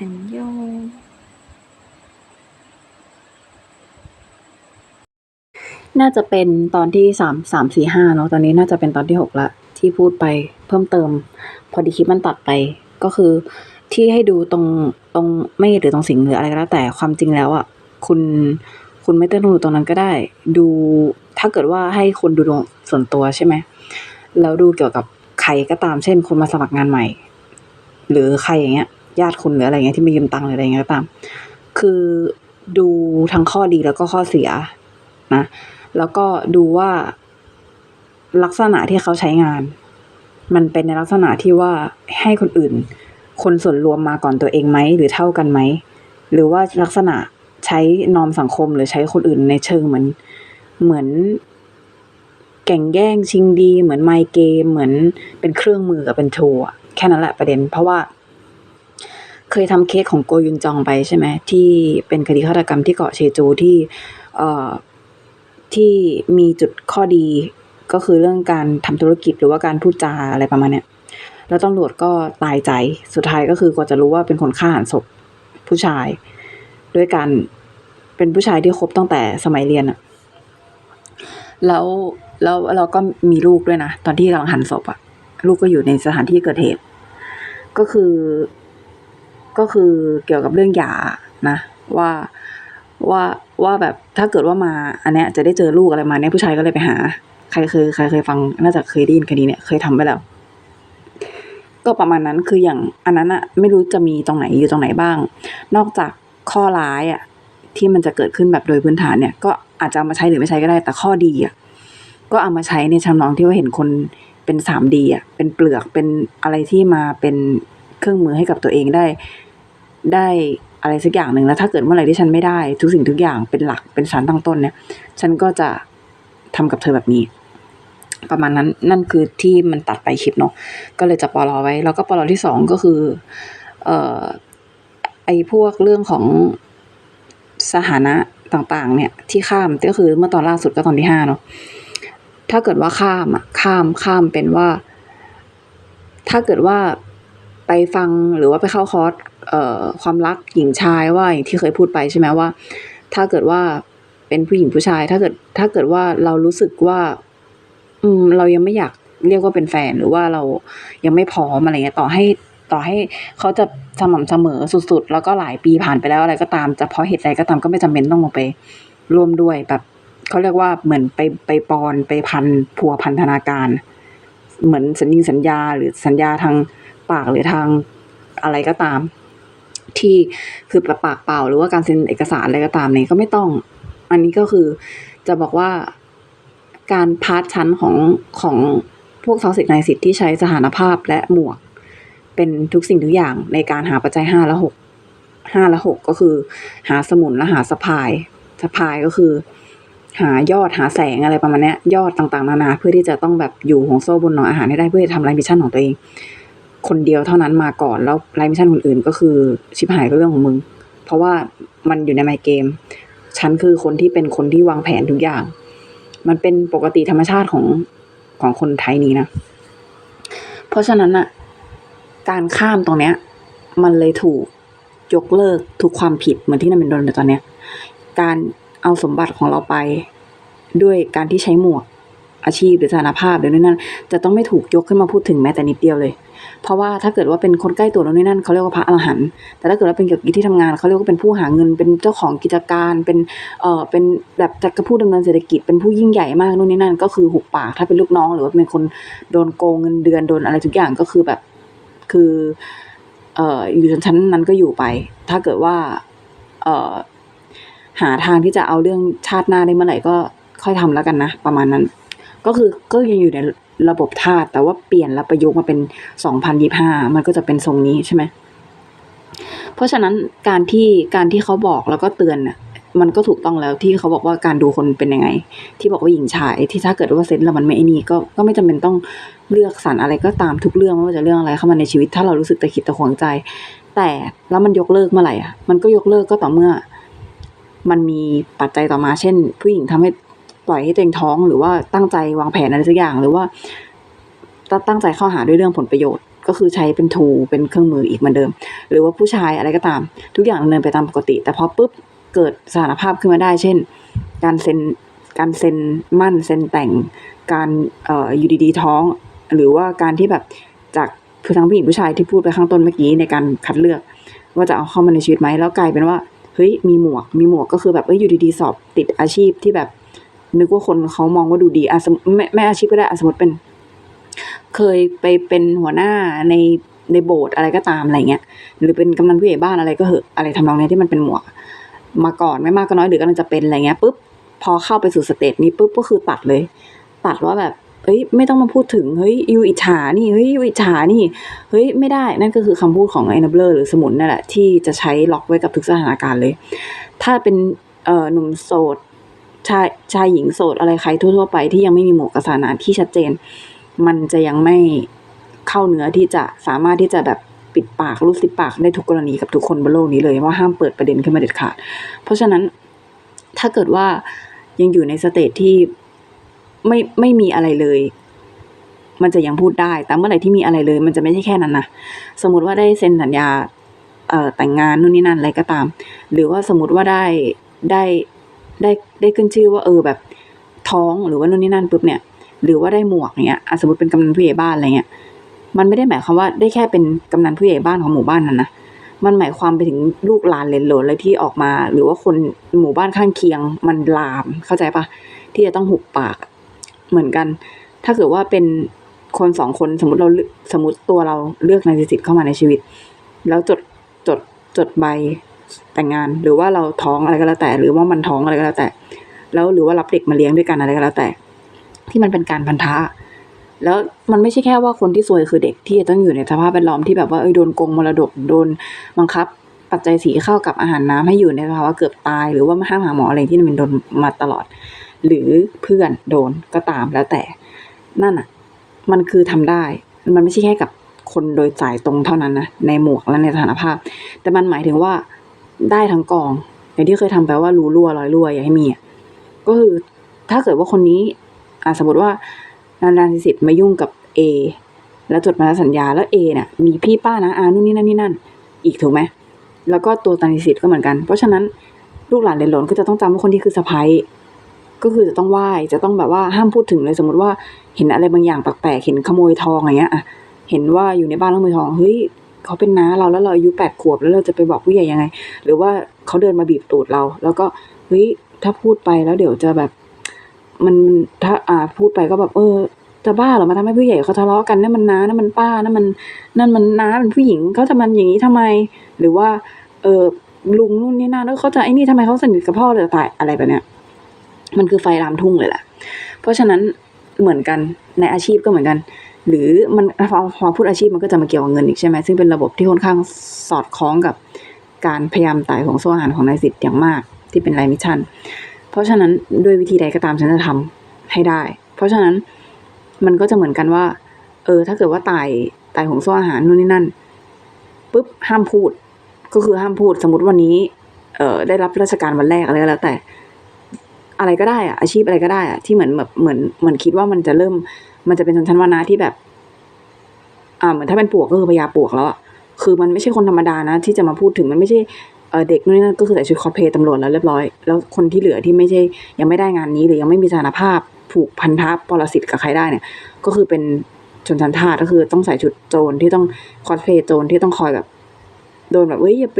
อันยองน่าจะเป็นตอนที่สามสามสี่ห้าเนาะตอนนี้น่าจะเป็นตอนที่หกละที่พูดไปเพิ่มเติม พอดีคลิปมันตัดไปก็คือที่ให้ดูตรงตรงไม่หรือตรงสิงหรืออะไรก็แล้วแต่ความจริงแล้วอะคุณคุณไม่ต้องดูตรงนั้นก็ได้ ดูถ้าเกิดว่าให้คนดูดวงส่วนตัวใช่ไหมแล้วดูเกี่ยวกับใครก็ตามเช่น คนมาสมัครงานใหม่ หรือใครอย่างเงี้ย ญาติคุณหรืออะไรเงี้ยที่มายืมตังค์หรืออะไรเงี้ยก็ตาม คือดูทั้งข้อดีแล้วก็ข้อเสียนะ แล้วก็ดูว่าลักษณะที่เขาใช้งาน มันเป็นในลักษณะที่ว่าให้คนอื่น คนส่วนรวมมาก่อนตัวเองไหมหรือเท่ากันไหมหรือว่าลักษณะใช้นอมสังคมหรือใช้คนอื่นในเชิงเหมือนเหมือนแก่งแย่งชิงดี เหมือนไมค์เกมเหมือนเป็นเครื่องมือกับเป็นโชว์แค่นั้นแหละประเด็น เพราะว่า เคยทำเคสของโกยุนจองไปใช่ไหมที่เป็นคดีฆาตกรรมที่เกาะเชจูที่เอ่อที่มีจุดข้อดีก็คือเรื่องการทำธุรกิจหรือว่าการพูดจาอะไรประมาณเนี้ยแล้วตำรวจก็ตายใจสุดท้ายก็คือกว่าจะรู้ว่าเป็นคนฆ่าหันศพผู้ชาย ด้วยการเป็นผู้ชายที่คบตั้งแต่สมัยเรียนอะแล้วแล้วเราก็มีลูกด้วยนะ ตอนที่กำลังหันศพอะลูกก็อยู่ในสถานที่เกิดเหตุ ก็คือ ก็คือเกี่ยวกับเรื่องยานะว่าว่าว่าแบบถ้าเกิดว่ามาอันเนี้ยจะได้เจอลูกอะไรมาเนี้ยผู้ชายก็เลยไปหา ใครเคยใครเคยฟังน่าจะเคยได้ยินคดีเนี้ยเคยทำไปแล้ว ก็ประมาณนั้นคืออย่างอันนั้นอะไม่รู้จะมีตรงไหนอยู่ตรงไหนบ้าง นอกจากข้อร้ายอะที่มันจะเกิดขึ้นแบบโดยพื้นฐานเนี่ย ก็อาจจะเอามาใช้หรือไม่ใช้ก็ได้แต่ข้อดีอะก็เอามาใช้ในชำนองที่ว่าเห็นคนเป็นสามดีอะเป็นเปลือกเป็นอะไรที่มาเป็น รื่องมือให้กับตัวเองได้ ได้อะไรสักอย่างหนึ่งแล้วถ้าเกิดเมื่อไหร่ที่ฉันไม่ได้ทุกสิ่งทุกอย่างเป็นหลักเป็นสารตั้งต้นเนี่ย ฉันก็จะทำกับเธอแบบนี้ ประมาณนั้นนั่นคือที่มันตัดไปคลิปเนาะก็เลยจะปลอไว้ แล้วก็ปลอที่สองก็คือ เอ่อไอพวกเรื่องของสถานะต่างๆ เนี่ยที่ข้ามก็คือเมื่อตอนล่าสุดก็ตอนที่ห้าเนาะถ้าเกิดว่าข้ามอะข้ามข้ามเป็นว่า ถ้าเกิดว่า ไปฟังหรือว่าไปเข้าคอร์สความรักหญิงชายว่าอย่างที่เคยพูดไปใช่ไหมว่า ถ้าเกิดว่าเป็นผู้หญิงผู้ชาย ถ้าเกิดถ้าเกิดว่าเรารู้สึกว่า อืม เรายังไม่อยากเรียกว่าเป็นแฟนหรือว่าเรายังไม่พร้อมอะไรเงี้ยต่อให้ต่อให้เขาจะสม่ำเสมอสุดๆ แล้วก็หลายปีผ่านไปแล้วอะไรก็ตาม จะเพราะเหตุใดก็ตามก็ไม่จำเป็นต้องลงไปร่วมด้วยแบบเขาเรียกว่าเหมือนไปไปปอนไปพันพัวพันธนาการ เหมือนสัญญิงสัญญาหรือสัญญาทาง ปากหรือทางอะไรก็ตาม ที่คือปากเปล่า หรือว่าการเซ็นเอกสารอะไรก็ตามเนี่ยก็ไม่ต้อง อันนี้ก็คือจะบอกว่าการพาร์ทชั้นของของพวกซอสิกในสิทธิ์ที่ใช้สถานภาพและหมวก เป็นทุกสิ่งทุกอย่างในการหาปัจจัยห้าและหกห้าและหกก็คือ หาสมุนและหาสะพายสะพายก็คือ หายอดหาแสงอะไรประมาณนี้ยอดต่างๆนานาเพื่อที่จะต้องแบบอยู่ห่วงโซ่บนหน่ออาหารให้ได้เพื่อจะทำไลฟ์มิชชั่นของตัวเอง คนเดียวเท่านั้นมาก่อน แล้วไลฟ์มิชชั่นคนอื่นก็คือชิบหายก็เรื่องของมึง เพราะว่ามันอยู่ในไมเกม ฉันคือคนที่เป็นคนที่วางแผนทุกอย่าง มันเป็นปกติธรรมชาติของของคนไทยนี้นะ เพราะฉะนั้นอะการข้ามตรงเนี้ย มันเลยถูกยกเลิกทุกความผิดเหมือนที่นันเป็นโดนในตอนเนี้ย การเอาสมบัติของเราไปด้วยการที่ใช้หมวก อาชีพหรือสถานภาพหรือนั่นนั่นจะต้องไม่ถูกยกขึ้นมาพูดถึงแม้แต่นิดเดียวเลย เพราะว่าถ้าเกิดว่าเป็นคนใกล้ตัวเรานี่นั่นเขาเรียกว่าพระอรหันต์แต่ถ้าเกิดว่าเป็นเกี่ยวกับที่ทำงานเขาเรียกว่าเป็นผู้หาเงินเป็นเจ้าของกิจการเป็นเอ่อเป็นแบบจักรผู้ดำเนินเศรษฐกิจเป็นผู้ยิ่งใหญ่มากนู่นนี่นั่น ก็คือหุบปากถ้าเป็นลูกน้อง หรือว่าเป็นคนโดนโกงเงินเดือนโดนอะไรทุกอย่างก็คือแบบคือเอ่ออยู่จนชั้นนั้นก็อยู่ไป ถ้าเกิดว่าเอ่อหาทางที่จะเอาเรื่องชาติหน้าได้เมื่อไหร่ก็ค่อยทำแล้วกันนะ ประมาณนั้น ก็คือก็ยังอยู่ในระบบทาสแต่ว่าเปลี่ยนแล้วประยุกต์มาเป็นสองพันยี่ห้ามันก็จะเป็นทรงนี้ใช่ไหมเพราะฉะนั้นการที่การที่เขาบอกแล้วก็เตือนน่ะมันก็ถูกต้องแล้วที่เขาบอกว่าการดูคนเป็นยังไง ที่บอกว่าหญิงชายที่ถ้าเกิดว่าเซนส์แล้วมันไม่ไอ้นี่ก็ก็ไม่จำเป็นต้องเลือกสรรอะไรก็ตามทุกเรื่องไม่ว่าจะเรื่องอะไรเข้ามาในชีวิต ถ้าเรารู้สึกตะขิดตะขวงใจ แต่แล้วมันยกเลิกเมื่อไหร่อะมันก็ยกเลิกก็ต่อเมื่อ มันมีปัจจัยต่อมาเช่น ผู้หญิงทำให้ ปล่อยให้ตัวเองท้องหรือว่าตั้งใจวางแผนอะไรสักอย่าง หรือว่าตั้งตั้งใจเข้าหาด้วยเรื่องผลประโยชน์ ก็คือใช้เป็นทูเป็นเครื่องมืออีกเหมือนเดิม หรือว่าผู้ชายอะไรก็ตาม ทุกอย่างดำเนินไปตามปกติ แต่พอปุ๊บเกิดสถานภาพขึ้นมาได้ เช่น การเซ็นการเซ็นมั่นเซ็นแต่งการเอ่ออยู่ดีๆท้อง หรือว่าการที่แบบจากคือทั้งผู้หญิงผู้ชายที่พูดไปข้างต้นเมื่อกี้ในการคัดเลือก ว่าจะเอาเข้ามาในชีวิตไหมแล้วกลายเป็นว่าเฮ้ยมีหมวกมีหมวกก็คือแบบเอ้ยอยู่ดีๆสอบติดอาชีพที่แบบ นึกว่าคนเขามองว่าดูดีอะสมมุติไม่ไม่อาชีพก็ได้อะสมมติเป็น เคยไปเป็นหัวหน้าในในโบสถ์อะไรก็ตามอะไรเงี้ย หรือเป็นกำนันผู้ใหญ่บ้านอะไรก็เหอะอะไรทำนองนี้ที่มันเป็นหมวก มาก่อนไม่มากก็น้อยหรือกำลังจะเป็นอะไรเงี้ยปุ๊บพอเข้าไปสู่สเตจนี้ปุ๊บก็คือตัดเลย ตัดว่าแบบเฮ้ยไม่ต้องมาพูดถึงเฮ้ยยูอิจฉานี่เฮ้ยยูอิจฉานี่เฮ้ยไม่ได้นั่นก็คือคำพูดของไอ้นับเลอร์หรือสมุนนั่นแหละที่จะใช้ล็อกไว้กับทุกสถานการณ์เลย ถ้าเป็นเอ่อหนุ่มโสด ชายชายหญิงโสดอะไรใครทั่ว ๆ ไปที่ยังไม่มีหมวกกับสานะที่ชัดเจน มันจะยังไม่เข้าเนื้อที่จะสามารถที่จะแบบปิดปากรูดซิบปากได้ทุกกรณีกับทุกคนบนโลกนี้เลยว่าห้ามเปิดประเด็นขึ้นมาเด็ดขาด เพราะฉะนั้นถ้าเกิดว่ายังอยู่ในสเตจที่ไม่ไม่มีอะไรเลย มันจะยังพูดได้ แต่เมื่อไหร่ที่มีอะไรเลย มันจะไม่ใช่แค่นั้นนะสมมติว่าได้เซ็นสัญญาเอ่อแต่งงานนู่นนี่นั่นอะไรก็ตาม หรือว่าสมมติว่าได้ได้ ได้ได้ขึ้นชื่อว่าเออแบบท้องหรือว่านู่นนี่นั่นปุ๊บเนี่ย หรือว่าได้หมวกเนี้ยสมมติเป็นกำนันผู้ใหญ่บ้านอะไรเงี้ยมันไม่ได้หมายความว่าได้แค่เป็นกำนันผู้ใหญ่บ้านของหมู่บ้านนั้นนะมันหมายความไปถึงลูกหลานเลนโหลนอะไรที่ออกมา หรือว่าคนหมู่บ้านข้างเคียงมันลามเข้าใจปะที่จะต้องหุบปาก เหมือนกัน ถ้าเกิดว่าเป็นคนสองคนสมมติเราสมมติตัวเราเลือกนายสิทธิ์เข้ามาในชีวิต แล้วจดจดจดใบ แต่งงานหรือว่าเราท้องอะไรก็แล้วแต่ หรือว่ามันท้องอะไรก็แล้วแต่ แล้วหรือว่ารับเด็กมาเลี้ยงด้วยกันอะไรก็แล้วแต่ ที่มันเป็นการพันธะแล้วมันไม่ใช่แค่ว่าคนที่ซวยคือเด็กที่จะต้องอยู่ในสภาพแวดล้อมที่แบบว่าเอ้ยโดนโกงมรดกโดนบังคับ ปัจจัยสีเข้ากับอาหารน้ำให้อยู่ในภาวะเกือบตาย หรือว่าห้ามหาหมออะไรที่มันโดนมาตลอด หรือเพื่อนโดนก็ตามแล้วแต่ นั่นอะ มันคือทำได้ มันไม่ใช่แค่กับคนโดยสายตรงเท่านั้นนะในหมวกและในสถานภาพ แต่มันหมายถึงว่า ได้ทั้งกอง อย่างที่เคยทำไปว่ารู้รั่วร้อยรั่วอย่าให้มีอะก็คือถ้าเกิดว่าคนนี้อ่าสมมติว่านานาสิทธิ์มายุ่งกับ A แล้วจดมาสัญญาแล้ว A เนี่ยมีพี่ป้านะอานู่นนี่นั่นนี่นั่น อีกถูกไหมแล้วก็ตัวตานิสิทธิ์ก็เหมือนกัน เพราะฉะนั้นลูกหลานเหลนหลนก็จะต้องจำว่าคนที่คือสะพ้ายก็คือจะต้องไหว้จะต้องแบบว่าห้ามพูดถึงเลยสมมติว่าเห็นอะไรบางอย่างแปลกๆเห็นขโมยทองอะไรเงี้ยอะเห็นว่าอยู่ในบ้านแล้วขโมยทองเฮ้ย เขาเป็นน้าเราแล้วเราอายุแปดขวบแล้วเราจะไปบอกผู้ใหญ่ยังไง หรือว่าเขาเดินมาบีบตูดเรา แล้วก็เฮ้ยถ้าพูดไปแล้วเดี๋ยวจะแบบ มันถ้าอ่าพูดไปก็แบบ เออจะบ้าเหรอมาทำให้ผู้ใหญ่เขาทะเลาะกันนั่นมันน้านั่นมันป้านั่นมันนั่นมันน้าเป็นผู้หญิงเขาจะมันอย่างนี้ทำไม หรือว่า เออลุงนู่นนี่นั่นแล้วเขาจะไอ้นี่ทำไมเขาสนิทกับพ่อเลยตายอะไรแบบเนี้ยมันคือไฟลามทุ่งเลยแหละเพราะฉะนั้นเหมือนกันในอาชีพก็เหมือนกัน หรือมันพอพอพูดอาชีพมันก็จะมาเกี่ยวกับเงินอีกใช่ไหมซึ่งเป็นระบบที่ค่อนข้างสอดคล้องกับการพยายามไต่ของโซ่อาหารของนายสิทธิ์อย่างมากที่เป็นไลมิชชั่น เพราะฉะนั้นด้วยวิธีใดก็ตามฉันจะทำให้ได้ เพราะฉะนั้นมันก็จะเหมือนกันว่า เออ ถ้าเกิดว่าตายตายของโซ่อาหารนู่นนี่นั่นปุ๊บห้ามพูด ก็คือห้ามพูดสมมติวันนี้ เอ่อได้รับราชการวันแรกอะไรก็แล้วแต่อะไรก็ได้อะอาชีพอะไรก็ได้อะที่เหมือนแบบเหมือนเหมือนคิดว่ามันจะเริ่ม มันจะเป็นชนชั้นวรรณะที่แบบ อ่าเหมือนถ้าเป็นปวกก็คือพญาปวกแล้วอะคือมันไม่ใช่คนธรรมดานะ ที่จะมาพูดถึงมันไม่ใช่เออเด็กนู่นนั่นก็คือใส่ชุดคอสเพลย์ตำรวจแล้วเรียบร้อย แล้วคนที่เหลือที่ไม่ใช่ ยังไม่ได้งานนี้หรือยังไม่มีสถานภาพผูกพันธะปรสิตกับใครได้เนี่ย ก็คือเป็นชนชั้นทาสก็คือต้องใส่ชุดโจรที่ต้องคอสเพลย์โจรที่ต้องคอยแบบโดนแบบเฮ้ยอย่าไป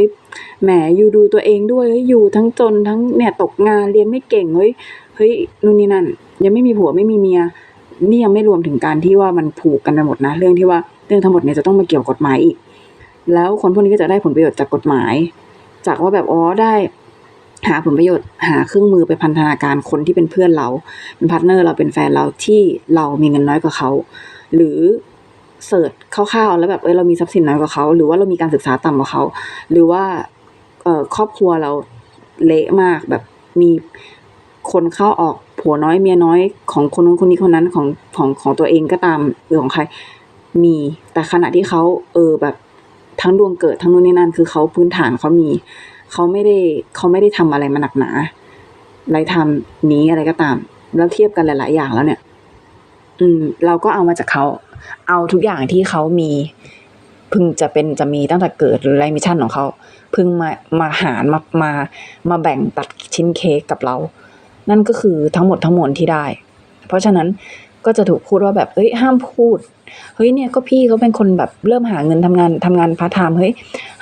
แหมอยู่ดูตัวเองด้วยเฮ้ยอยู่ทั้งจนทั้งเนี่ยตกงานเรียนไม่เก่งเฮ้ยเฮ้ยนู่นนี่นั่น ยังไม่มีผัวไม่มีเมีย นี่ยังไม่รวมถึงการที่ว่ามันผูกกันไปหมดนะ เรื่องที่ว่าเรื่องทั้งหมดเนี่ยจะต้องมาเกี่ยวกฎหมายอีก แล้วคนพวกนี้ก็จะได้ผลประโยชน์จากกฎหมาย จากว่าแบบอ๋อได้หาผลประโยชน์หาเครื่องมือไปพันธนาการคนที่เป็นเพื่อนเรา เป็นพาร์ทเนอร์เราเป็นแฟนเราที่เรามีเงินน้อยกว่าเขา หรือเสิร์ชคร่าวๆแล้วแบบเออเรามีทรัพย์สินน้อยกว่าเขา หรือว่าเรามีการศึกษาต่ำกว่าเขา หรือว่าเอ่อครอบครัวเราเละมากแบบมีคนเข้าออก ผัวน้อยเมียน้อยของคนนู้นคนนี้คนนั้นของของของตัวเองก็ตามหรือของใคร มีแต่ขณะที่เขาเออแบบทั้งดวงเกิดทั้งนู่นนี่นั่นคือเขาพื้นฐานเขามีเขาไม่ได้เขาไม่ได้ทำอะไรมาหนักหนาไรทำนี้อะไรก็ตาม แล้วเทียบกันหลาย ๆ อย่างแล้วเนี่ย อืม เราก็เอามาจากเขาเอาทุกอย่างที่เขามีเพึ่งจะเป็นจะมีตั้งแต่เกิดหรือไรมิชชั่นของเขาเพึ่งมามาหารมามามาแบ่งตัดชิ้นเค้กกับเรา นั่นก็คือทั้งหมดทั้งมวลที่ได้ เพราะฉะนั้นก็จะถูกพูดว่าแบบเอ้ยห้ามพูดเฮ้ยเนี่ยก็พี่เขาเป็นคนแบบเริ่มหาเงินทำงานทำงานพาร์ทไทม์เฮ้ย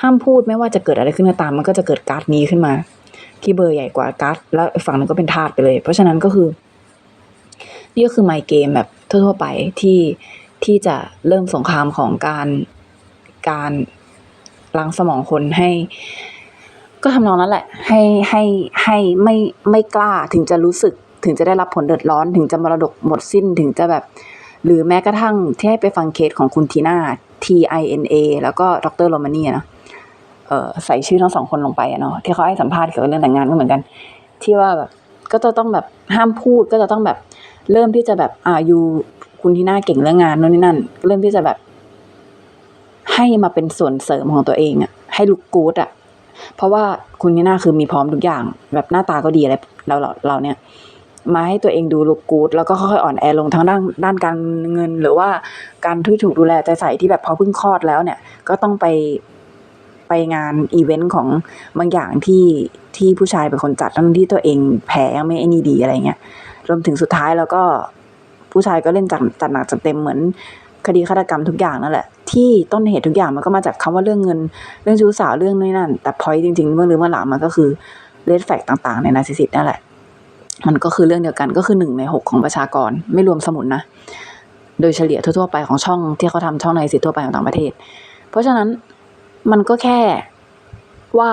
ห้ามพูดไม่ว่าจะเกิดอะไรขึ้นก็ตาม มันก็จะเกิดการ์ดนี้ขึ้นมา ที่เบอร์ใหญ่กว่าการ์ดแล้วฝั่งนึงก็เป็นทาสไปเลย เพราะฉะนั้นก็คือ นี่ก็คือไมเกมแบบทั่วๆไปที่ที่จะเริ่มสงครามของการการล้างสมองคนให้ ก็ทำนองนั้นแหละ ให้ให้ให้ไม่ไม่กล้าถึงจะรู้สึก ถึงจะได้รับผลเดือดร้อน ถึงจะมรดกหมดสิ้นถึงจะแบบ หรือแม้กระทั่งที่ให้ไปฟังเคสของคุณทีน่า T I N A แล้วก็ดรโรมานีนะเออใส่ชื่อทั้งสองคนลงไปอะเนาะที่เขาให้สัมภาษณ์เกี่ยวกับเรื่องแต่งงานก็เหมือนกัน ที่ว่าแบบก็จะต้องแบบห้ามพูดก็จะต้องแบบ เริ่มที่จะแบบอ่าอยู่คุณทีน่าเก่งเรื่องงานโน่นนี่นั่น เริ่มที่จะแบบ ให้มาเป็นส่วนเสริมของตัวเองอะให้ลุกกู๊ดอะ เพราะว่าคุณทีน่าคือมีพร้อมทุกอย่าง แบบหน้าตาก็ดีอะไรเราเราเราเนี่ย มาให้ตัวเองดูลุกกูดแล้วก็ค่อยๆอ่อนแอลงทั้งด้านด้านการเงิน หรือว่าการที่ถูกดูแลใจใส่ที่แบบพอเพิ่งคลอดแล้วเนี่ย ก็ต้องไปไปงานอีเวนต์ของบางอย่างที่ที่ผู้ชายเป็นคนจัดทั้งที่ตัวเองแพ้ยังไม่ไอ้นี่ดีอะไรเงี้ยรวมถึงสุดท้ายแล้วก็ผู้ชายก็เล่นจัดจัดหนักจัดเต็มเหมือน คดีฆาตกรรมทุกอย่างนั่นแหละ ที่ต้นเหตุทุกอย่างมันก็มาจากคำว่าเรื่องเงิน เรื่องชู้สาวเรื่องนี่นั่น แต่พอยจริงๆเมื่อหรือเมื่อหลังมันก็คือเลดแฟกต่างๆ ในนาซิสิตนั่นแหละ มันก็คือเรื่องเดียวกันก็คือหนึ่งในหกของประชากรไม่รวมสมุนนะ โดยเฉลี่ยทั่วๆไปของช่องที่เขาทำช่องในสิททั่วไปของต่างประเทศ เพราะฉะนั้นมันก็แค่ว่า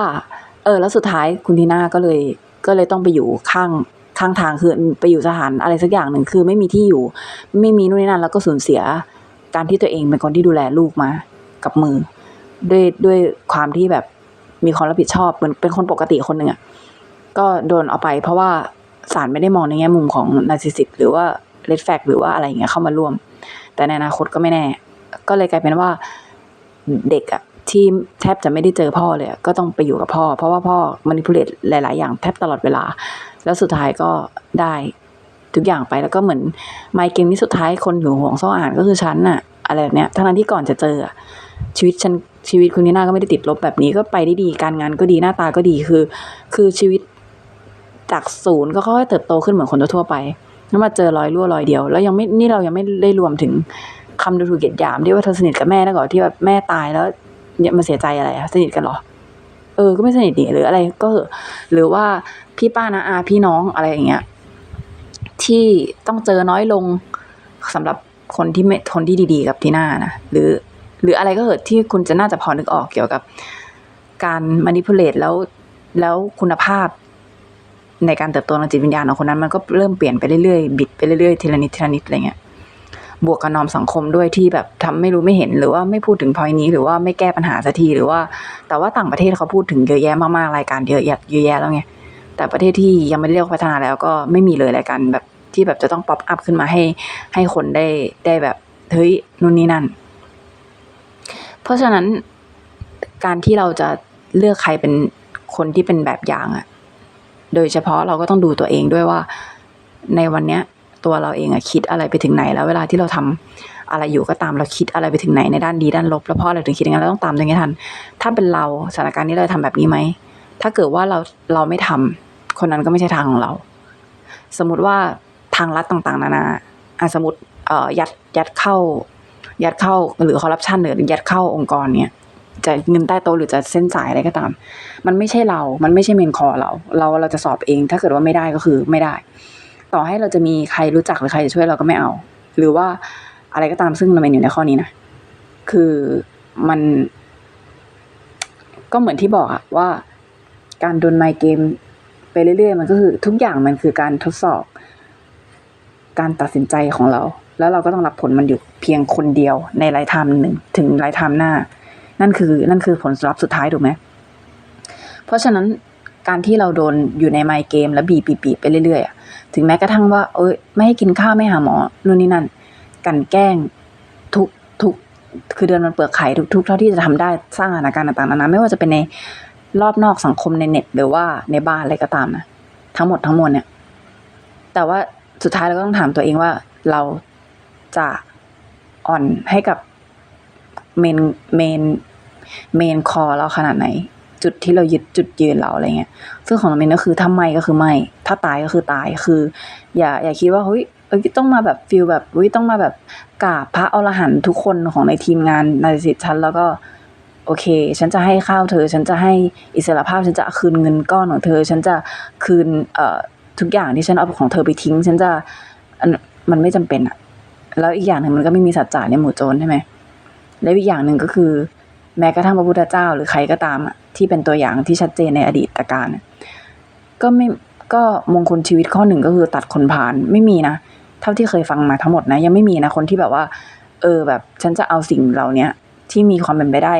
เออ แล้วสุดท้ายคุณทีน่าก็เลยก็เลยต้องไปอยู่ข้างข้างทางคือไปอยู่สถานอะไรสักอย่างหนึ่งคือไม่มีที่อยู่ ไม่มีนู่นนี่นั่นแล้วก็สูญเสีย การที่ตัวเองเป็นคนที่ดูแลลูกมากับมือ ด้วยด้วยความที่แบบมีความรับผิดชอบเหมือนเป็นคนปกติคนหนึ่งอะก็โดนเอาไป เพราะว่าศาลไม่ได้มองในแง่มุมของนาซิสิตหรือว่าเลดแฟกหรือว่าอะไรอย่างเงี้ยเข้ามาร่วม แต่ในอนาคตก็ไม่แน่ ก็เลยกลายเป็นว่าเด็กอะที่แทบจะไม่ได้เจอพ่อเลยอะก็ต้องไปอยู่กับพ่อ เพราะว่าพ่อมัน i p u l a t e หลาย ๆ อย่างแทบตลอดเวลา แล้วสุดท้ายก็ได้ ทุกอย่างไปแล้วก็เหมือนไมเกมนี้สุดท้ายคนอยู่ห่วงโซ่อ่านก็คือฉันน่ะ อะไรแบบเนี้ยทั้งนั้นที่ก่อนจะเจอชีวิตฉันชีวิตคุณนีน่าก็ไม่ได้ติดลบแบบนี้ก็ไปได้ดีการงานก็ดีหน้าตาก็ดีคือ คือชีวิตจากศูนย์ก็ค่อยๆเติบโตขึ้นเหมือนคนทั่วไปแล้วมาเจอรอยรั่วรอยเดียว แล้วยังไม่นี่เรายังไม่ได้รวมถึงคำดูถูกเหยียดหยามที่ว่าเธอสนิทกับแม่นะก่อนที่แบบแม่ตายแล้วเนี่ยมาเสียใจอะไรอะสนิทกันหรอเออ ก็ไม่สนิทนี่หรืออะไรก็หอะหรือว่าพี่ป้านะอาพี่น้องอะไรอย่างเงี้ย ที่ต้องเจอน้อยลงสำหรับคนที่ไม่คนที่ดี ๆ กับที่หน้านะหรือ หรืออะไรก็เหอะที่คุณจะน่าจะพอนึกออกเกี่ยวกับ การมานิ p u l a t e แล้วแล้วคุณภาพในการเติบโตทางจิตวิญญาณของคนนั้นมันก็เริ่มเปลี่ยนไปเรื่อยๆบิดไปเรื่อยๆทีละนิดทีละนิดอะไรเงี้ยบวกกับนอมสังคมด้วยที่แบบทำไม่รู้ไม่เห็นหรือว่าไม่พูดถึงพอยนี้ หรือว่าไม่แก้ปัญหาสักทีหรือว่า แต่ว่าต่างประเทศเขาพูดถึงเยอะแยะมากๆรายการเยอะแยะเยอะแยะแล้วไงแต่ประเทศที่ยังไม่ได้เรียกพัฒนาแล้วก็ไม่มีเลยรายการแบบ ที่แบบจะต้องป๊อปอัพขึ้นมาให้ให้คนได้ได้แบบเฮ้ยนู่นนี่นั่น เพราะฉะนั้นการที่เราจะเลือกใครเป็นคนที่เป็นแบบอย่างอะโดยเฉพาะเราก็ต้องดูตัวเองด้วยว่าในวันเนี้ยตัวเราเองอะคิดอะไรไปถึงไหน แล้วเวลาที่เราทำอะไรอยู่ก็ตามเราคิดอะไรไปถึงไหนในด้านดีด้านลบ แล้วเพราะอะไรถึงคิดอย่างนั้นเราต้องตามตรงนี้ทัน ถ้าเป็นเราสถานการณ์นี้เราทำแบบนี้ไหมถ้าเกิดว่าเราเราไม่ทำคนนั้นก็ไม่ใช่ทางของเรา สมมุติว่า ทางลัดต่างๆ นานาสมมติเอ่อยัดยัดเข้า ยัดเข้าหรือคอร์รัปชันหรือยัดเข้าองค์กรเนี่ยจะเงินใต้โต๊ะหรือจะเส้นสายอะไรก็ตาม มันไม่ใช่เรา มันไม่ใช่เมนคอร์เรา เราเราจะสอบเอง ถ้าเกิดว่าไม่ได้ก็คือไม่ได้ ต่อให้เราจะมีใครรู้จักหรือใครจะช่วยเราก็ไม่เอา หรือว่าอะไรก็ตามซึ่งเราเป็นอยู่ในข้อนี้นะ คือมัน ก็เหมือนที่บอกอะว่า การโดนไมเกมไปเรื่อยๆ มันก็คือทุกอย่างมันคือการทดสอบ การตัดสินใจของเรา แล้วเราก็ต้องรับผลมันอยู่เพียงคนเดียวในไลฟ์ไทม์หนึ่งถึงไลฟ์ไทม์หน้า นั่นคือนั่นคือผลลัพธ์สุดท้ายถูกไหมเพราะฉะนั้นการที่เราโดนอยู่ในไมเกมแล้วบีบบีบไปเรื่อยๆถึงแม้กระทั่งว่า เอ้ยไม่ให้กินข้าวไม่หาหมอนู่นนี่นั่น กันแกล้งทุกทุกคือเดือนมันเปลือกไข่ทุกทุกเท่าที่จะทำได้สร้างสถานการณ์ต่างๆนานาไม่ว่าจะเป็นในรอบนอกสังคมในเน็ตหรือว่าในบ้านอะไรก็ตามนะทั้งหมดทั้งมวลเนี่ย แต่ว่า สุดท้ายเราก็ต้องถามตัวเองว่า เราจะอ่อนให้กับเมนเมนเมนคอเราขนาดไหน จุดที่เรายึดจุดยืนเราอะไรเงี้ย ซึ่งของน้องมินก็คือถ้าไม่ก็คือไม่ ถ้าตายก็คือตายคือ อย่าอย่าคิดว่าเฮ้ยเอ้ยต้องมาแบบฟิลแบบเฮ้ยต้องมาแบบกราบพระอรหันต์ทุกคนของในทีมงานในสิทธิ์ฉันแล้วก็โอเค ฉันจะให้ข้าวเธอ ฉันจะให้อิสรภาพ ฉันจะคืนเงินก้อนของเธอ ฉันจะคืนเอ่อ ทุกอย่างที่ฉันเอาของเธอไปทิ้ง ฉันจะมันไม่จำเป็นอะแล้วอีกอย่างหนึ่งมันก็ไม่มีสัจจะในหมู่โจรใช่ไหมแล้วอีกอย่างหนึ่งก็คือ แม้กระทั่งพระพุทธเจ้าหรือใครก็ตามอะที่เป็นตัวอย่างที่ชัดเจนในอดีตการก็ไม่ก็มงคลชีวิตข้อหนึ่งก็คือตัดคนผ่านไม่มีนะเท่าที่เคยฟังมาทั้งหมดนะ ยังไม่มีนะคนที่แบบว่า เออแบบฉันจะเอาสิ่งเหล่าเนี้ยที่มีความเป็นไปได้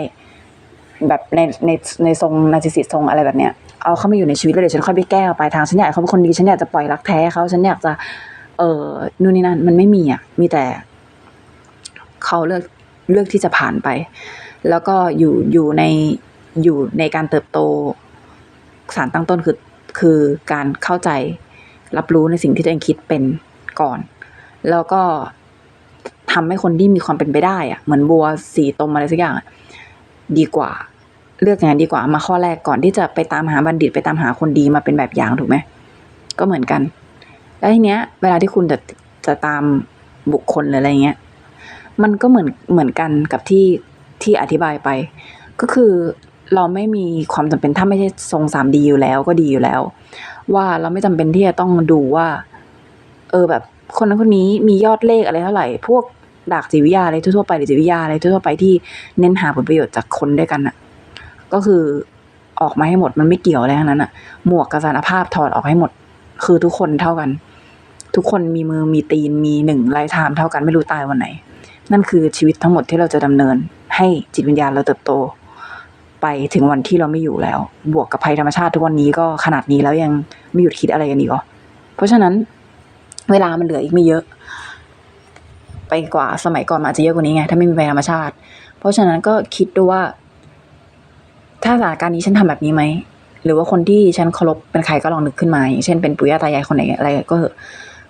แบบในในในทรงนาจิสิตทรงอะไรแบบเนี้ย เอาเข้ามาอยู่ในชีวิตแล้วเดี๋ยวฉันค่อยไปแก้เอาปทางฉันอยากเขาเป็นคนดีฉันอยากจะปล่อยรักแท้เขาฉันอยากจะ เออนู่นนี่นั่นมันไม่มีอะมีแต่เขาเลือกเลือกที่จะผ่านไป แล้วก็อยู่อยู่ในอยู่ในการเติบโตสารตั้งต้นคือคือการเข้าใจรับรู้ในสิ่งที่ตัวเองคิดเป็นก่อน แล้วก็ทำให้คนที่มีความเป็นไปได้อะเหมือนบัวสีตมอะไรสักอย่างดีกว่า เลือกอย่างนั้ดีกว่ามาข้อแรกก่อนที่จะไปตามหาบัณฑิตไปตามหาคนดีมาเป็นแบบอย่างถูกไหมก็เหมือนกัน แล้วทีเนี้ย เวลาที่คุณจะจะตามบุคคลหรืออะไรเงี้ยมันก็เหมือนเหมือนกันกับที่ที่อธิบายไป ก็คือเราไม่มีความจำเป็นถ้าไม่ใช่ทรงสามดีอยู่แล้วก็ดีอยู่แล้ว ว่าเราไม่จำเป็นที่จะต้องดูว่า เออแบบ คนนั้นคนนี้มียอดเลขอะไรเท่าไหร่ พวกดากจิวิทยาอะไรทั่วๆไปหรือจิวิทยาอะไรทั่วๆไปที่เน้นหาผลประโยชน์จากคนด้วยกันน่ะ ก็คือออกมาให้หมดมันไม่เกี่ยวอะไรทั้งนั้นอะหมวกกระสานภาพถอดออกให้หมด คือทุกคนเท่ากัน ทุกคนมีมือมีตีนมีหนึ่งลฟ์ไทม์เท่ากันไม่รู้ตายวันไหน นั่นคือชีวิตทั้งหมดที่เราจะดำเนิน ให้จิตวิญญาณเราเติบโต ไปถึงวันที่เราไม่อยู่แล้ว บวกกับภัยธรรมชาติทุกวันนี้ก็ขนาดนี้แล้วยังไม่หยุดคิดอะไรกันอีกเหรอเพราะฉะนั้นเวลามันเหลืออีกไม่เยอะ ไปกว่าสมัยก่อนอาจจะเยอะกว่านี้ไงถ้าไม่มีภัยธรรมชาติ เพราะฉะนั้นก็คิดดูว่า ถ้าสถานการณ์นี้ฉันทำแบบนี้ไหม หรือว่าคนที่ฉันเคารพเป็นใครก็ลองนึกขึ้นมาอย่างเช่นเป็นปู่ย่าตายายคนไหนอะไรก็เ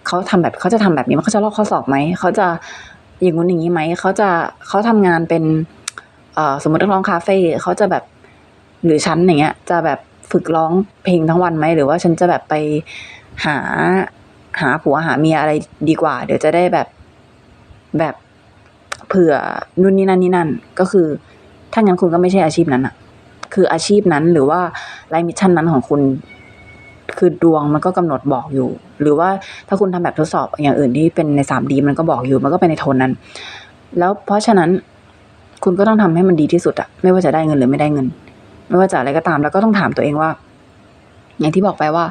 เขาทำแบบเขาจะทำแบบนี้มันเขาจะลอกข้อสอบไหม เขาจะอย่างงู้นอย่างนี้ไหม เขาจะเขาทำงานเป็นเอ่อสมมตินักร้องคาเฟ่เขาจะแบบหรือฉันอย่างเงี้ย จะแบบฝึกร้องเพลงทั้งวันไหม หรือว่าฉันจะแบบไปหาหาผัวหาเมียอะไรดีกว่า เดี๋ยวจะได้แบบแบบเผื่อนู่นนี่นั่นนี่นั่น ก็คือ ถ้างั้นคุณก็ไม่ใช่อาชีพนั้นอะ คืออาชีพนั้นหรือว่าไลมิชชั่นนั้นของคุณ คือดวงมันก็กำหนดบอกอยู่ หรือว่าถ้าคุณทำแบบทดสอบอย่างอื่นที่เป็นในสามดีมันก็บอกอยู่ มันก็เป็นในโทนนั้น แล้วเพราะฉะนั้นคุณก็ต้องทำให้มันดีที่สุดอะไม่ว่าจะได้เงินหรือไม่ได้เงิน ไม่ว่าจะอะไรก็ตาม แล้วก็ต้องถามตัวเองว่า อย่างที่บอกไปว่า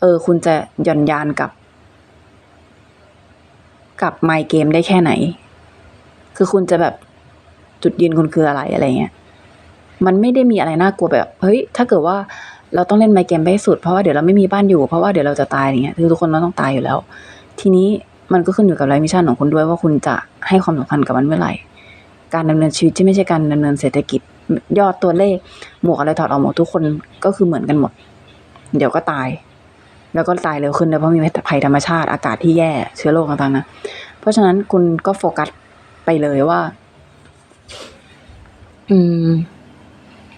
เออ คุณจะย่อนยานกับ กับไมเกมได้แค่ไหน คือคุณจะแบบจุดยืนคุณคืออะไรอะไรเงี้ย มันไม่ได้มีอะไรน่ากลัวแบบเฮ้ยถ้าเกิดว่าเราต้องเล่นไมเกมไปให้สุดเพราะว่าเดี๋ยวเราไม่มีบ้านอยู่เพราะว่าเดี๋ยวเราจะตายอย่างเงี้ยคือทุกคนเราต้องตายอยู่แล้ว ทีนี้มันก็ขึ้นอยู่กับไลฟ์มิชชั่นของคุณด้วยว่าคุณจะให้ความสำคัญกับมันเมื่อไหร่ การดำเนินชีวิตที่ไม่ใช่การดำเนินเศรษฐกิจ ยอดตัวเลขหมวกอะไรถอดออกหมดทุกคนก็คือเหมือนกันหมด เดี๋ยวก็ตาย แล้วก็ตายเร็วขึ้นเลยเพราะมีภัยธรรมชาติอากาศที่แย่เชื้อโรคต่างๆนะเพราะฉะนั้นคุณก็โฟกัสไปเลยว่า อืม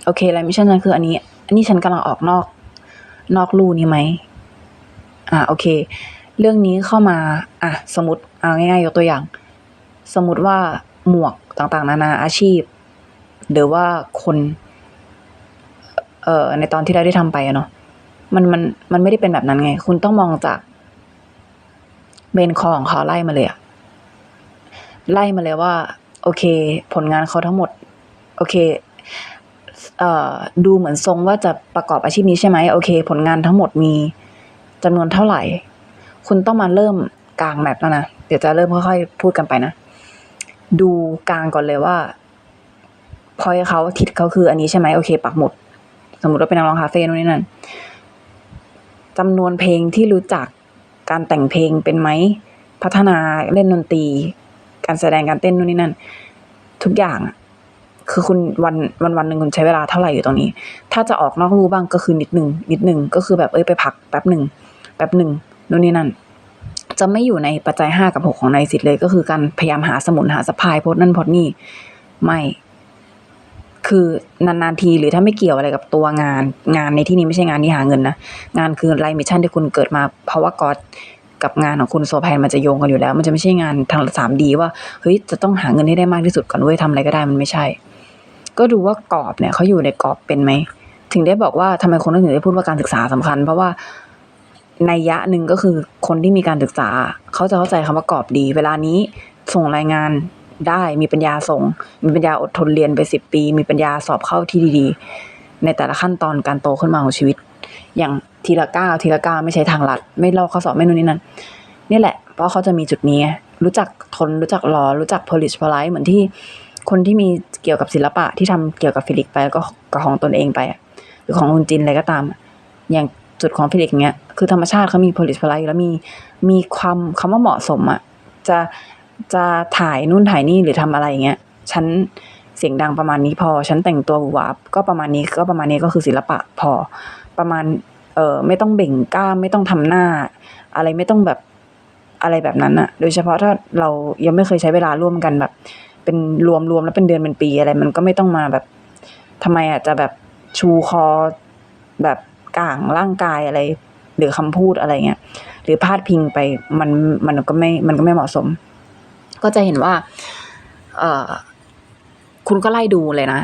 โอเคไลฟ์มิชชั่นฉันคืออันนี้ อันนี้ฉันกำลังออกนอก นอกลู่นี้ไหมอ่าโอเค เรื่องนี้เข้ามา อะสมมติเอาง่ายๆยกตัวอย่าง สมมติว่าหมวกต่างๆ นานาอาชีพ หรือว่าคนเอ่อในตอนที่เราได้ทำไปอะเนาะมันมันมันไม่ได้เป็นแบบนั้นไง คุณต้องมองจากเบนคอของเขาไล่มาเลยอะไล่มาเลยว่า โอเค ผลงานเขาทั้งหมด โอเค ดูเหมือนทรงว่าจะประกอบอาชีพนี้ใช่ไหมโอเค ผลงานทั้งหมดมีจำนวนเท่าไหร่ คุณต้องมาเริ่มกลางแมปแล้วนะ เดี๋ยวจะเริ่มค่อยๆพูดกันไปนะ ดูกลางก่อนเลยว่าพอยเขาทิศเขาคืออันนี้ใช่ไหมโอเค ปักหมุด สมมติว่าเป็นนักร้องคาเฟ่นู่นนี่นั่นจำนวนเพลงที่รู้จักการแต่งเพลงเป็นไหม พัฒนาเล่นดนตรี การแสดงการเต้นนู่นนี่นั่น ทุกอย่าง คือคุณวันวันวันหนึ่งคุณใช้เวลาเท่าไหร่อยู่ตรงนี้ ถ้าจะออกนอกลู่บ้างก็คือนิดหนึ่งนิดหนึ่งก็คือแบบเอ้ยไปพักแป๊บหนึ่งแป๊บหนึ่งนู่นนี่นั่น จะไม่อยู่ในปัจจัยห้ากับหกของนายสิทธิ์เลย ก็คือการพยายามหาสมุนหาสะพายโพสนั่นโพสนี่ไม่คือนานๆทีหรือถ้าไม่เกี่ยวอะไรกับตัวงาน งานในที่นี้ไม่ใช่งานที่หาเงินนะ งานคือไลมิชชั่นที่คุณเกิดมา เพราะว่าก็อดกับงานของคุณโซแพนมันจะโยงกันอยู่แล้ว มันจะไม่ใช่งานทางสามดีว่าเฮ้ยจะต้องหาเงินให้ได้มากที่สุดก่อนเว้ยทำอะไรก็ได้มันไม่ใช่ ก็ดูว่ากรอบเนี่ยเขาอยู่ในกรอบเป็นไหม ถึงได้บอกว่าทำไมคนถึงได้พูดว่าการศึกษาสำคัญ เพราะว่าในยะหนึ่งก็คือคนที่มีการศึกษา เขาจะเข้าใจคำว่ากรอบดี เวลานี้ส่งรายงานได้มีปัญญาส่ง มีปัญญาอดทนเรียนไปสิบปี มีปัญญาสอบเข้าที่ดีๆ ในแต่ละขั้นตอนการโตขึ้นมาของชีวิต อย่างทีละก้าวทีละก้าวไม่ใช่ทางลัด ไม่ลอกข้อสอบไม่นู่นนี่นั่นนี่แหละ เพราะเขาจะมีจุดนี้ รู้จักทนรู้จักรอรู้จัก polish polite เหมือนที่ คนที่มีเกี่ยวกับศิลปะที่ทำเกี่ยวกับฟิลิกไปแล้วก็กับของตนเองไปอะหรือของคุณจินอะไรก็ตาม อย่างจุดของฟิลิกเนี้ยคือธรรมชาติเขามี polish polite อยู่แล้วมีมีความคำว่าเหมาะสมอะจะจะถ่ายนู่นถ่ายนี่หรือทำอะไรอย่างเงี้ยฉันเสียงดังประมาณนี้พอ ฉันแต่งตัวหวือหวาก็ประมาณนี้ก็ประมาณนี้ก็คือศิลปะพอ ประมาณเออไม่ต้องเบ่งกล้ามไม่ต้องทำหน้า อะไรไม่ต้องแบบอะไรแบบนั้นอะโดยเฉพาะถ้าเรายังไม่เคยใช้เวลาร่วมกันแบบ เป็นรวมรวมแล้วเป็นเดือนเป็นปีอะไร มันก็ไม่ต้องมาแบบทำไมอะจะแบบชูคอแบบก่างร่างกายอะไร หรือคำพูดอะไรเงี้ยหรือพาดพิงไปมันมันก็ไม่มันก็ไม่เหมาะสม ก็จะเห็นว่า เออคุณก็ไล่ดูเลยนะ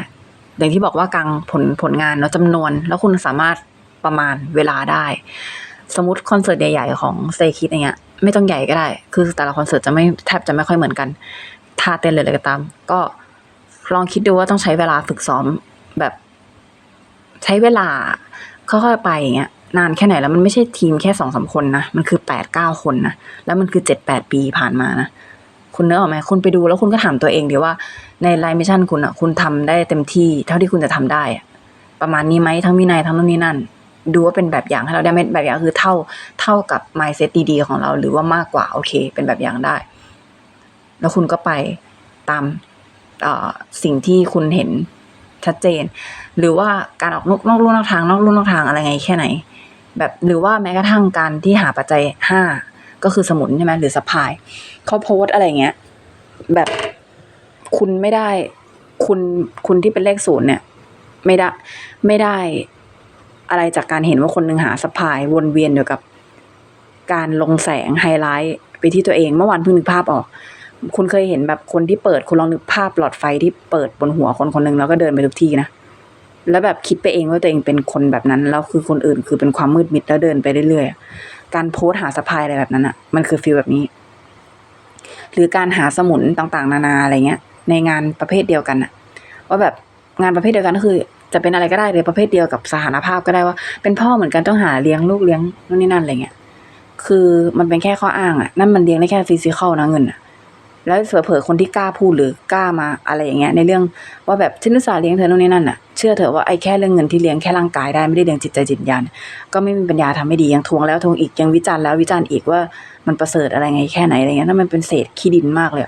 อย่างที่บอกว่ากลางผลผลงานเนาะจำนวน แล้วคุณสามารถประมาณเวลาได้ สมมติคอนเสิร์ตใหญ่ๆของเซคิดอย่างเงี้ยไม่ต้องใหญ่ก็ได้ คือแต่ละคอนเสิร์ตจะไม่แทบจะไม่ค่อยเหมือนกัน ท่าเต้นเลยอะไรก็ตาม ก็ลองคิดดูว่าต้องใช้เวลาฝึกซ้อมแบบ ใช้เวลาค่อยๆไปอย่างเงี้ยนานแค่ไหนแล้วมันไม่ใช่ทีมแค่สองสามคนนะมันคือแปดเก้าคนนะแล้วมันคือเจ็ดแปดปีผ่านมานะคุณเนื้อออกไหมคุณไปดูแล้วคุณก็ถามตัวเองดีว่าในไลน์มิชชั่นคุณอะ คุณทำได้เต็มที่ เท่าที่คุณจะทำได้อะประมาณนี้ไหมทั้งวินัยทั้งนู่นนี่นั่น ดูว่าเป็นแบบอย่างให้เราได้ไหมแบบอย่างคือเท่าเท่ากับ mindset ดีๆของเรา หรือว่ามากกว่าโอเค เป็นแบบอย่างได้ แล้วคุณก็ไปตามสิ่งที่คุณเห็นชัดเจน หรือว่าการออกนอกนอกลู่นอกทางนอกลู่นอกทางอะไรไงแค่ไหน แบบหรือว่าแม้กระทั่งการที่หาปัจจัยห้าก็คือสมุนใช่ไหมหรือสะพายเขาโพสอะไรเงี้ย แบบคุณไม่ได้ คุณคุณที่เป็นเลขศูนย์เนี่ย ไม่ได้ไม่ได้อะไรจากการเห็นว่าคนหนึ่งหาสะพายวนเวียนอยู่กับ การลงแสงไฮไลท์ไปที่ตัวเองเมื่อวานเพิ่งนึกภาพออก คุณเคยเห็นแบบคนที่เปิดคุณลองนึกภาพหลอดไฟที่เปิดบนหัวคนคนหนึ่งแล้วก็เดินไปทุกที่นะแล้วแบบคิดไปเองว่าตัวเองเป็นคนแบบนั้นแล้วคือคนอื่นคือเป็นความมืดมิดแล้วเดินไปเรื่อยๆการโพสหาสะพายอะไรแบบนั้นอะ มันคือฟีลแบบนี้ หรือการหาสมุนต่างๆ นานาอะไรเงี้ย ในงานประเภทเดียวกันอะว่าแบบงานประเภทเดียวกันก็คือ จะเป็นอะไรก็ได้เลยประเภทเดียวกับสถานภาพก็ได้ว่า เป็นพ่อเหมือนกันต้องหาเลี้ยงลูกเลี้ยงนู่นนี่นั่นอะไรเงี้ยคือมันเป็นแค่ข้ออ้างอะนั่นมันเลี้ยงได้แค่ฟิสิกอลนะเงินอะ แล้วเผลอๆคนที่กล้าพูดหรือกล้ามาอะไรอย่างเงี้ยในเรื่องว่าแบบฉันอุตสาเลี้ยงเธอโน่นนี่นั่นอะเชื่อเถอะว่าไอ้แค่เรื่องเงินที่เลี้ยงแค่ร่างกายได้ไม่ได้เลี้ยงจิตใจจิตญาณก็ไม่มีปัญญาทำไม่ดียังทวงแล้วทวงอีกยังวิจารณ์แล้ววิจารณ์อีกว่ามันประเสริฐอะไรไงแค่ไหนอะไรเงี้ยนั่นมันเป็นเศษขี้ดินมากเลย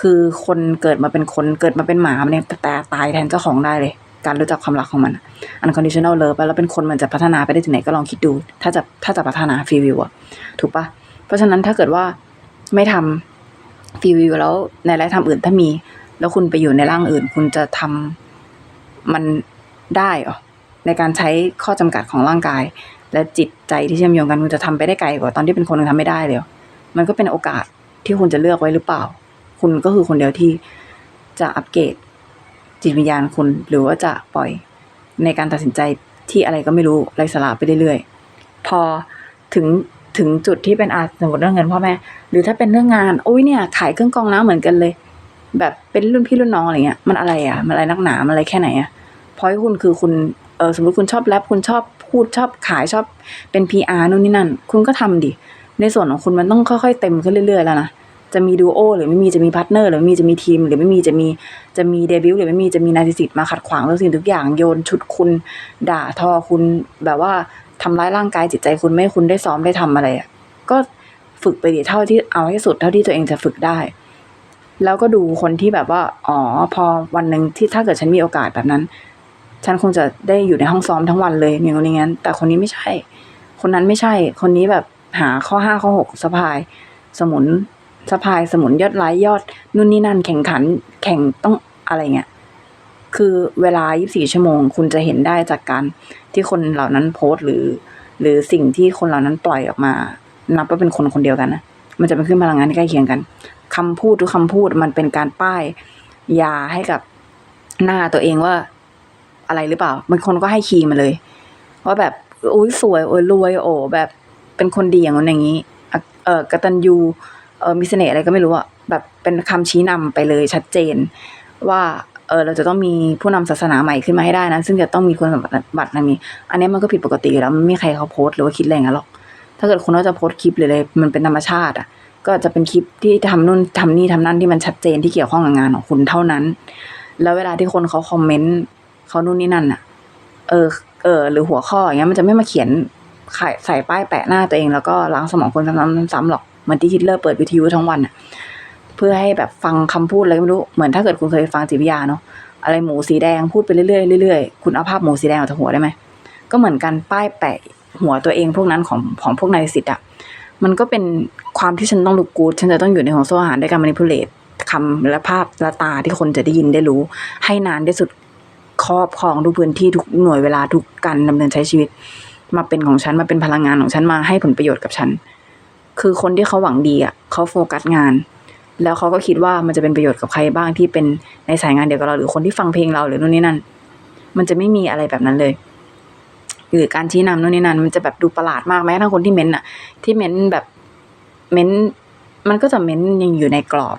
คือคนเกิดมาเป็นคนเกิดมาเป็นหมาเนี่ยแต่ตายแทนเจ้าของได้เลย การรู้จักความรักของมัน unconditional love แล้วเป็นคนมันจะพัฒนาไปได้ถึงไหนก็ลองคิดดู ถ้าจะถ้าจะพัฒนาฟีวิวอะถูกปะเพราะฉะนั้นถ้าเกิดว่าไม่ทำฟ รีวิวแล้วในไลฟ์ทำอื่นถ้ามี แล้วคุณไปอยู่ในร่างอื่น คุณจะทำมันได้เหรอในการใช้ข้อจำกัดของร่างกาย และจิตใจที่เชื่อมโยงกันคุณจะทำไปได้ไกลกว่าตอนที่เป็นคนหนึ่งทำไม่ได้เลยมันก็เป็นโอกาสที่คุณจะเลือกไว้หรือเปล่า คุณก็คือคนเดียวที่จะอัปเกรดจิตวิญญาณคุณหรือว่าจะปล่อยในการตัดสินใจที่อะไรก็ไม่รู้ไร้สาระไปเรื่อยๆ พอถึง ถึงจุดที่เป็นอาสมมติเรื่องเงินพ่อแม่ หรือถ้าเป็นเรื่องงานโอ้ยเนี่ย ขายเครื่องกรองน้ำเหมือนกันเลย แบบเป็นรุ่นพี่รุ่นน้องอะไรเงี้ยมันอะไรอะมันอะไรนักหนามันอะไรแค่ไหนอะพอยคุณคือคุณเออสมมติคุณชอบแรปคุณชอบพูดชอบขายชอบเป็น PR นู่นนี่นั่น คุณก็ทำดิในส่วนของคุณมันต้องค่อยๆเต็มขึ้นเรื่อยๆแล้วนะจะมีดูโอหรือไม่มีจะมีพาร์ทเนอร์หรือไม่มีจะมีทีม หรือไม่มีจะมีจะมีเดบิวต์หรือไม่มีจะมีนาซิสิตมาขัดขวางทุกสิ่งทุกอย่างโยนชุดคุณด่าทอคุณแบบว่า ทำร้ายร่างกายจิตใจคุณไม่คุณได้ซ้อมได้ทำอะไรอะก็ฝึกไปดิเท่าที่เอาให้สุดเท่าที่ตัวเองจะฝึกได้ แล้วก็ดูคนที่แบบว่า อ๋อ พอวันหนึ่งที่ถ้าเกิดฉันมีโอกาสแบบนั้น ฉันคงจะได้อยู่ในห้องซ้อมทั้งวันเลยอย่างนี้งั้น แต่คนนี้ไม่ใช่ คนนั้นไม่ใช่ คนนี้แบบหาข้อห้าข้อหกสะพาย สมุนสะพายสมุนยอดไลค์ยอดนู่นนี่นั่นแข่งขัน แข่งต้องอะไรเงี้ย คือเวลา 24 ชั่วโมง คุณจะเห็นได้จากการที่คนเหล่านั้นโพสต์หรือ หรือสิ่งที่คนเหล่านั้นปล่อยออกมา นับว่าเป็นคนคนเดียวกันนะ มันจะเป็นขึ้นพลังงานที่ใกล้เคียงกันคำพูดทุกคำพูดมันเป็นการป้ายยาให้กับหน้าตัวเองว่าอะไรหรือเปล่าบางคนก็ให้คีย์มาเลย ว่าแบบอุ้ยสวยโอ้ยรวยโอ้แบบเป็นคนดีอย่างนั้นอย่างนี้ เออกตัญญูเออมีเสน่ห์อะไรก็ไม่รู้อะแบบเป็นคำชี้นำไปเลยชัดเจนว่า เออเราจะต้องมีผู้นำศาสนาใหม่ขึ้นมาให้ได้นะ ซึ่งจะต้องมีคุณสมบัติอันนี้ อันนี้มันก็ผิดปกติอยู่แล้วไม่มีใครเขาโพสต์หรือว่าคิดอะไรงนั้นหรอก ถ้าเกิดคุณว่าจะโพสต์คลิปหรืออะไรมันเป็นธรรมชาติอะ ก็จะเป็นคลิปที่ทำนู่นทำนี่ทำนั่นที่มันชัดเจนที่เกี่ยวข้องกับงานของคุณเท่านั้น แล้วเวลาที่คนเขาคอมเมนต์เขานู่นนี่นั่นอะ เออ เออ หรือหัวข้ออย่างเงี้ยมันจะไม่มาเขียนขายใส่ป้ายแปะหน้าตัวเองแล้วก็ล้างสมองคนซ้ำๆซ้ำๆหรอกเหมือนที่ฮิตเลอร์เปิดวิทยุทั้งวันอะ เพื่อให้แบบฟังคำพูดอะไรก็ไม่รู้ เหมือนถ้าเกิดคุณเคยฟังจิตวิทยาเนาะอะไรหมูสีแดงพูดไปเรื่อยๆเรื่อยๆคุณเอาภาพหมูสีแดงออกจากหัวได้ไหมก็เหมือนกันป้ายแปะหัวตัวเองพวกนั้นของของพวกนายสิทธิ์อะมันก็เป็นความที่ฉันต้องลุกกูดฉันจะต้องอยู่ในห่วงโซ่อาหารด้วยการมานิพุเลตคำและภาพและตาที่คนจะได้ยินได้รู้ ให้นานที่สุดครอบครองทุกพื้นที่ทุกหน่วยเวลาทุกการดำเนินใช้ชีวิต มาเป็นของฉันมาเป็นพลังงานของฉันมาให้ผลประโยชน์กับฉัน คือคนที่เขาหวังดีอะเขาโฟกัสงาน แล้วเขาก็คิดว่ามันจะเป็นประโยชน์กับใครบ้างที่เป็นในสายงานเดียวกับเราหรือคนที่ฟังเพลงเราหรือนู่นนี่นั่น มันจะไม่มีอะไรแบบนั้นเลย หรือการชี้นำนู่นนี่นั่น มันจะแบบดูประหลาดมากแม้ทั้งคนที่เม้นต์อะที่เม้นต์แบบเม้นต์มันก็จะเม้นต์ยังอยู่ในกรอบ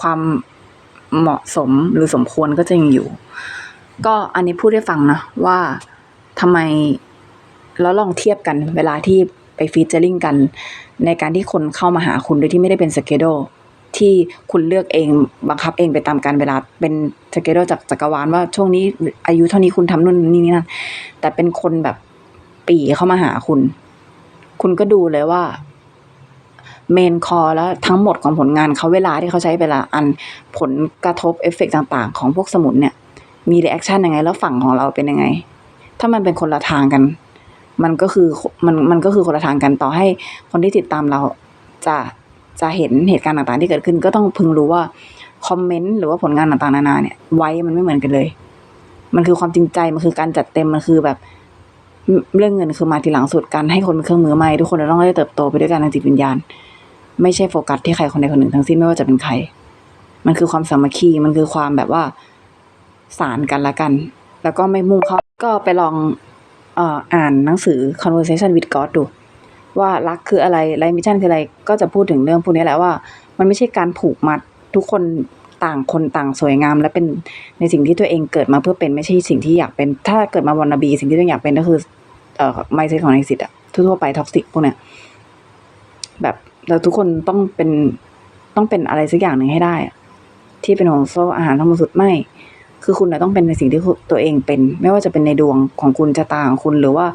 ความเหมาะสมหรือสมควรก็จะยังอยู่ ก็อันนี้พูดให้ฟังนะว่าทำไมแล้วลองเทียบกันเวลาที่ไปฟีเจอริงกัน ในการที่คนเข้ามาหาคุณโดยที่ไม่ได้เป็นสเกด ที่คุณเลือกเองบังคับเองไปตามการเวลาเป็นสเกดจากจักรวาลว่าช่วงนี้อายุเท่านี้คุณทำนู่นนี่นี่นั่นแต่เป็นคนแบบปีเข้ามาหาคุณ คุณก็ดูเลยว่าเมนคอแล้วทั้งหมดของผลงานเขาเวลาที่เขาใช้เวลาอันผลกระทบเอฟเฟกต่าง ๆ ของพวกสมุนเนี่ย มีรีแอคชั่นยังไง แล้วฝั่งของเราเป็นยังไง ถ้ามันเป็นคนละทางกัน มันก็คือมันมันก็คือคนละทางกันต่อให้คนที่ติดตามเราจะ จะเห็นเหตุการณ์ต่างๆที่เกิดขึ้น ก็ต้องพึงรู้ว่าคอมเมนต์หรือว่าผลงานต่างๆนานาเนี่ยไว้มันไม่เหมือนกันเลย มันคือความจริงใจมันคือการจัดเต็มมันคือแบบเรื่องเงินคือมาทีหลังสุดการให้คนเป็นเครื่องมือไม่ทุกคนจะต้องได้เติบโตไปด้วยกันทางจิตวิญญาณ ไม่ใช่โฟกัสที่ใครคนใดคนหนึ่งทั้งสิ้นไม่ว่าจะเป็นใคร มันคือความสามัคคีมันคือความแบบว่าสารกันละกัน แล้วก็ไม่มุ่งเข้าก็ไปลองอออ่านหนังสือ conversation with God ดู ว่ารักคืออะไรไลมิชชั่นคืออะไร ก็จะพูดถึงเรื่องพวกนี้แหละว่า มันไม่ใช่การผูกมัดทุกคนต่างคนต่างสวยงาม และเป็นในสิ่งที่ตัวเองเกิดมาเพื่อเป็นไม่ใช่สิ่งที่อยากเป็น ถ้าเกิดมาวันนบีสิ่งที่ตัวเองอยากเป็นก็คือเอ่อไมเซ็ตของในสิทธิ์อะทั่วไปท็อกซิกพวกเนี้ยแบบเราทุกคนต้องเป็นต้องเป็นอะไรสักอย่างหนึ่งให้ได้อะที่เป็นห่วงโซ่อาหารทั้งหมดสุดไม่ คือคุณต้องเป็นในสิ่งที่คุณตัวเองเป็น ไม่ว่าจะเป็นในดวงของคุณชะตาของคุณหรือว่า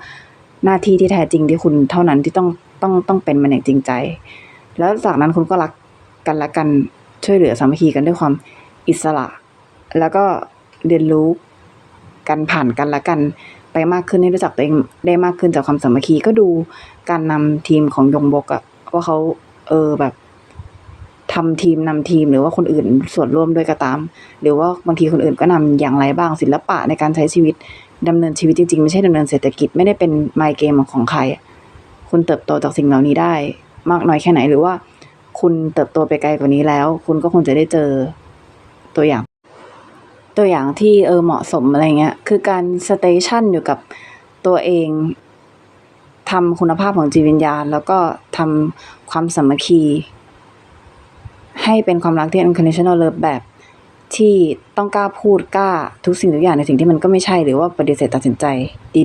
หน้าที่ที่แท้จริงที่คุณเท่านั้นที่ต้องต้องต้องเป็นมันอย่างจริงใจ แล้วจากนั้นคุณก็รักกันและกันช่วยเหลือสามัคคีกันด้วยความอิสระ แล้วก็เรียนรู้กันผ่านกันและกันไปมากขึ้นให้รู้จักตัวเองได้มากขึ้นจากความสามัคคีก็ดูการนำทีมของยงบกอะว่าเขาเออแบบทำทีมนำทีมหรือว่าคนอื่นส่วนร่วมด้วยก็ตาม หรือว่าบางทีคนอื่นก็นำอย่างไรบ้างศิลปะในการใช้ชีวิต ดำเนินชีวิตจริงๆ ไม่ใช่ดำเนินเศรษฐกิจไม่ได้เป็นไมเกมของใคร คุณเติบโตจากสิ่งเหล่านี้ได้ มากน้อยแค่ไหนหรือว่า คุณเติบโตไปไกลกว่านี้แล้ว คุณก็คงจะได้เจอตัวอย่าง ตัวอย่างที่เออเหมาะสมอะไรเงี้ยคือการสเตชันอยู่กับตัวเองทำคุณภาพของจิตวิญญาณ แล้วก็ทำความสามัคคี ให้เป็นความรักที่ unconditional love แบบ ที่ต้องกล้าพูดกล้าทุกสิ่งทุกอย่างในสิ่งที่มันก็ไม่ใช่ หรือว่าปฏิเสธตัดสินใจดี